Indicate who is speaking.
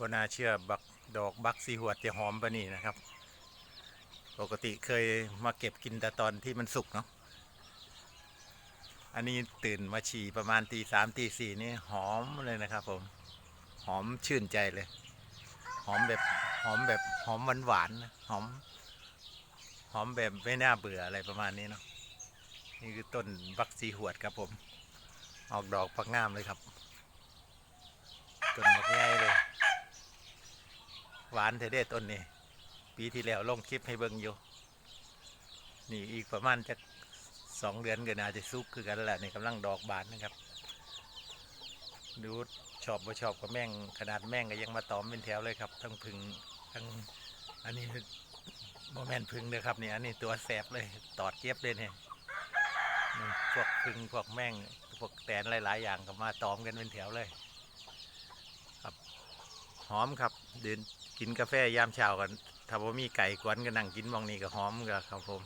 Speaker 1: บนาเชื่อบักดอกบักสีหัวจะหอมปะนี่นะครับ ปกติเคยมาเก็บกินแต่ตอนที่มันสุกเนาะอันนี้ตื่นมาฉี่ประมาณตีสามตีสี่นี่หอมเลยนะครับผม หอมชื่นใจเลย หอมแบบหอมแบบหอมหวานหวานๆหอม หอมแบบไม่น่าเบื่ออะไรประมาณนี้เนาะนี่คือต้นบักสีหวดครับผม ออกดอกพักงามเลยครับ ต้นบักใหญ่เลย หวานเทเด้ต้นนี้ปีที่แล้วลงคลิปให้เบิ่งอยู่ นี่อีกประมาณจะสองเดือนก็น่าจะซุกคือกันแล้วแหละนี่กำลังดอกบานนะครับ ดูชอบบ่ชอบก็แม่งขนาดแม่งก็ยังมาตอมเป็นแถวเลยครับทั้งพึ่งทั้งอันนี้โมแมนพึ่งเลยครับนี่อันนี้ตัวแสบเลยตอดเก็บเลยเนี่ยพวกพึ่งพวกแม่งพวกแตนหลาย ๆ อย่างก็มาตอมกันเป็นแถวเลย หอมครับเดินกินกาแฟยามเช้ากันถ้าว่ามีไก่กวนก็นั่งกินมองนี้ก็หอมกับครับผม